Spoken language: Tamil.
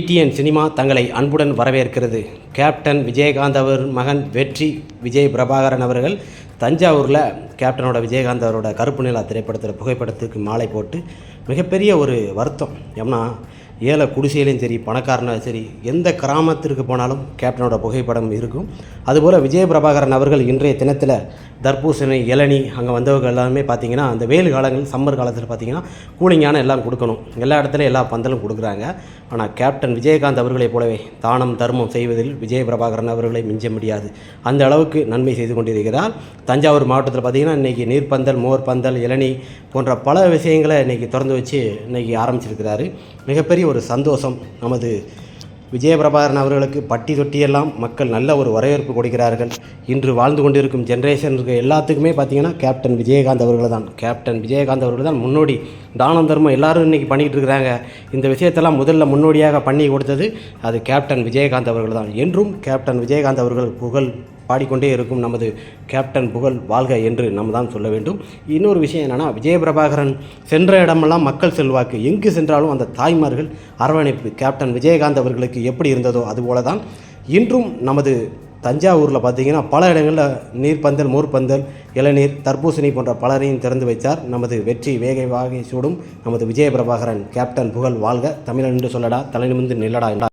டிடிஎன் சினிமா தங்களை அன்புடன் வரவேற்கிறது. கேப்டன் விஜயகாந்த் அவர் மகன் வெற்றி விஜய் பிரபாகரன் அவர்கள் தஞ்சாவூரில் கேப்டனோட விஜயகாந்த் அவரோட கருப்பு நிலா திரைப்படத்தில் புகைப்படத்துக்கு மாலை போட்டு மிகப்பெரிய ஒரு வருத்தம். ஏன்னா ஏழை குடிசையிலையும் சரி பணக்காரனாக சரி எந்த கிராமத்திற்கு போனாலும் கேப்டனோட புகைப்படம் இருக்கும். அதுபோல் விஜய பிரபாகரன் அவர்கள் இன்றைய தினத்தில் தர்பூசணி இளநி அங்கே வந்தவங்க எல்லாமே பார்த்திங்கன்னா அந்த வெயில் காலங்கள் சம்மர் காலத்தில் பார்த்திங்கன்னா கூலிங்கான எல்லாம் கொடுக்கணும். எல்லா இடத்துலையும் எல்லா பந்தலும் கொடுக்குறாங்க. ஆனால் கேப்டன் விஜயகாந்த் அவர்களைப் போலவே தானம் தர்மம் செய்வதில் விஜய பிரபாகரன் அவர்களை மிஞ்ச முடியாது. அந்த அளவுக்கு நன்மை செய்து கொண்டிருக்கிறார். தஞ்சாவூர் மாவட்டத்தில் பார்த்திங்கன்னா இன்றைக்கி நீர்ப்பந்தல் மோர் பந்தல் இளநி போன்ற பல விஷயங்களை இன்றைக்கி திறந்து வச்சு இன்றைக்கி ஆரம்பிச்சிருக்கிறாரு. மிகப்பெரிய ஒரு சந்தோஷம். நமது விஜயபிரபாகரன் அவர்களுக்கு பட்டி தொட்டியெல்லாம் மக்கள் நல்ல ஒரு வரவேற்பு கொடுக்கிறார்கள். இன்று வாழ்ந்து கொண்டிருக்கும் ஜென்ரேஷனுக்கு எல்லாத்துக்குமே பார்த்தீங்கன்னா கேப்டன் விஜயகாந்த் அவர்கள் தான் கேப்டன் விஜயகாந்த் அவர்கள் தான் முன்னோடி. தானம் தர்மம் எல்லாரும் இன்றைக்கி பண்ணிக்கிட்டு இருக்கிறாங்க. இந்த விஷயத்தெல்லாம் முதல்ல முன்னோடியாக பண்ணி கொடுத்தது அது கேப்டன் விஜயகாந்த் அவர்கள் தான் என்றும் கேப்டன் விஜயகாந்த் அவர்கள் புகழ் பாடிக்கொண்டே இருக்கும் நமது கேப்டன் புகழ் வாழ்க என்று நம்ம தான் சொல்ல வேண்டும். இன்னொரு விஷயம் என்னென்னா விஜயபிரபாகரன் சென்ற இடமெல்லாம் மக்கள் செல்வாக்கு. எங்கு சென்றாலும் அந்த தாய்மார்கள் அரவணைப்பு கேப்டன் விஜயகாந்த் அவர்களுக்கு எப்படி இருந்ததோ அதுபோல தான் இன்றும் நமது தஞ்சாவூரில் பார்த்தீங்கன்னா பல இடங்களில் நீர்ப்பந்தல் மோர்பந்தல் இளநீர் தர்பூசணி போன்ற பலரையும் திறந்து வைத்தார். நமது வெற்றி வேகை வாகை சூடும் நமது விஜயபிரபாகரன் கேப்டன் புகழ் வாழ்க. தமிழன் என்று சொல்லடா தலைநிமிந்து நில்லடா என்றார்.